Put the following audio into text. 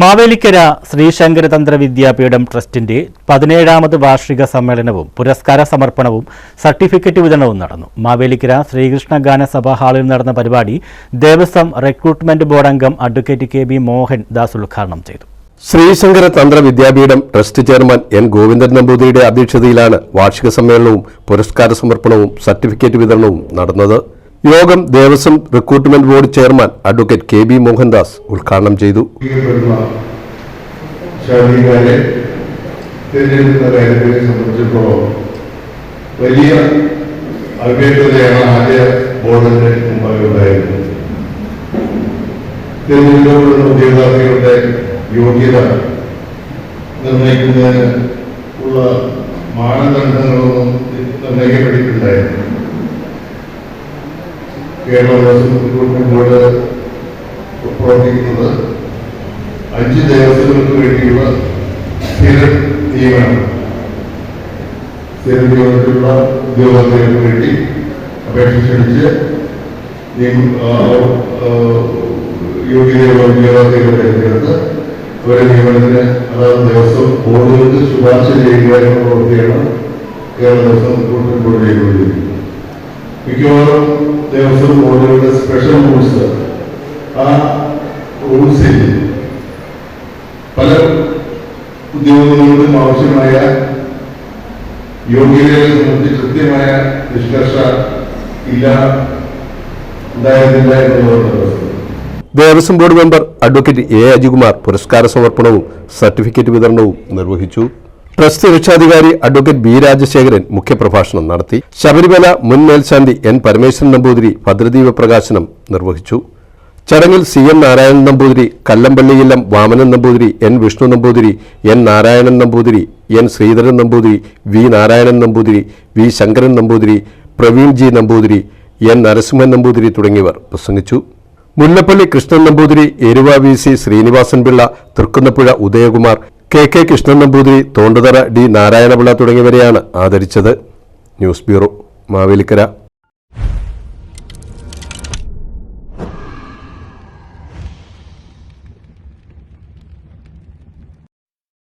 മാവേലിക്കര ശ്രീശങ്കരതന്ത്ര വിദ്യാപീഠം ട്രസ്റ്റിന്റെ പതിനേഴാമത് വാർഷിക സമ്മേളനവും പുരസ്കാര സമർപ്പണവും സർട്ടിഫിക്കറ്റ് വിതരണവും നടന്നു. മാവേലിക്കര ശ്രീകൃഷ്ണ ഗാനസഭ ഹാളിൽ നടന്ന പരിപാടി ദേവസ്വം റിക്രൂട്ട്മെന്റ് ബോർഡ് അംഗം advocate K B Mohan Das ഉദ്ഘാടനം ചെയ്തു. Sreesankara Tantra Vidyapeetham trust chairman N Govindan നമ്പൂതിരിയുടെ അധ്യക്ഷതയിലാണ് വാർഷിക സമ്മേളനവും പുരസ്കാര സമർപ്പണവും സർട്ടിഫിക്കറ്റ് വിതരണവും നടന്നത്. യോഗം Devaswom recruitment board chairman advocate K B Mohandas ഉദ്ഘാടനം ചെയ്തു. വലിയ അവ്യക്തതയാണ് ആദ്യ ബോർഡിന്റെ മുമ്പാകെ ഉണ്ടായിരുന്നത് തിരഞ്ഞെടുക്കപ്പെടുന്ന ഉദ്യോഗാർത്ഥികളുടെ യോഗ്യത നിർണയിക്കുന്നതിന് ഉള്ള മാനദണ്ഡങ്ങളൊന്നും കേരള ദേവസ്വം റിക്രൂട്ട്മെന്റ് ബോർഡ് പ്രവർത്തിക്കുന്നത് അഞ്ച് ദേവസ്വങ്ങൾക്ക് വേണ്ടിയുള്ള സ്ഥിര നിയമനം സ്ഥിര നിയമനത്തിലുള്ള ഉദ്യോഗസ്ഥർക്ക് വേണ്ടി അപേക്ഷ ക്ഷണിച്ച് യോഗ്യതയുള്ള ഉദ്യോഗാർത്ഥികളെ തിരഞ്ഞെടുത്ത് അവരെ നിയമനത്തിന് അതാത് ദേവസ്വം ബോർഡുകൾക്ക് ശുപാർശ ചെയ്യുക പ്രവൃത്തിയാണ് കേരള ദേവസ്വം റിക്രൂട്ട്മെന്റ് ബോർഡ് ചെയ്തുകൊണ്ടിരിക്കുന്നത്. മിക്കവാറും ദേവസ്വം ബോർഡുകളുടെ സ്പെഷ്യൽ റൂൾസ് ആ റൂൾസിൽ പല ഉദ്യോഗങ്ങൾക്കും ആവശ്യമായ യോഗ്യതയെ സംബന്ധിച്ച് കൃത്യമായ നിഷ്കർഷ ഇല്ല ഉണ്ടായിരുന്നില്ല എന്നുള്ളതാണ് Devaswom board member advocate A Ajikumar പുരസ്കാര സമർപ്പണവും സർട്ടിഫിക്കറ്റ് വിതരണവും നിർവഹിച്ചു. ട്രസ്റ്റ് രക്ഷാധികാരി അഡ്വക്കേറ്റ് ബി രാജശേഖരൻ മുഖ്യപ്രഭാഷണം നടത്തി. ശബരിമല മുൻ മേൽശാന്തി എൻ പരമേശ്വരൻ നമ്പൂതിരി ഭദ്രദീപ പ്രകാശനം നിർവഹിച്ചു. ചടങ്ങിൽ C M Narayanan Namboothiri കല്ലമ്പള്ളിയില്ലം Vamanan Namboothiri N Vishnu Namboothiri N Narayanan Namboothiri N Sreedharan Namboothiri V Narayanan Namboothiri V Sankaran Namboothiri Praveen G Namboothiri N Narasimhan Namboothiri തുടങ്ങിയവർ പ്രസംഗിച്ചു. Mullappally Krishnan Namboothiri Eruva V C Sreenivasan Pillai Thrikkunnappuzha Udayakumar K K Krishnan Namboothiri Thonduthara D Narayanapillai തുടങ്ങിയവരെയാണ് ആദരിച്ചത്. News bureau Mavelikkara.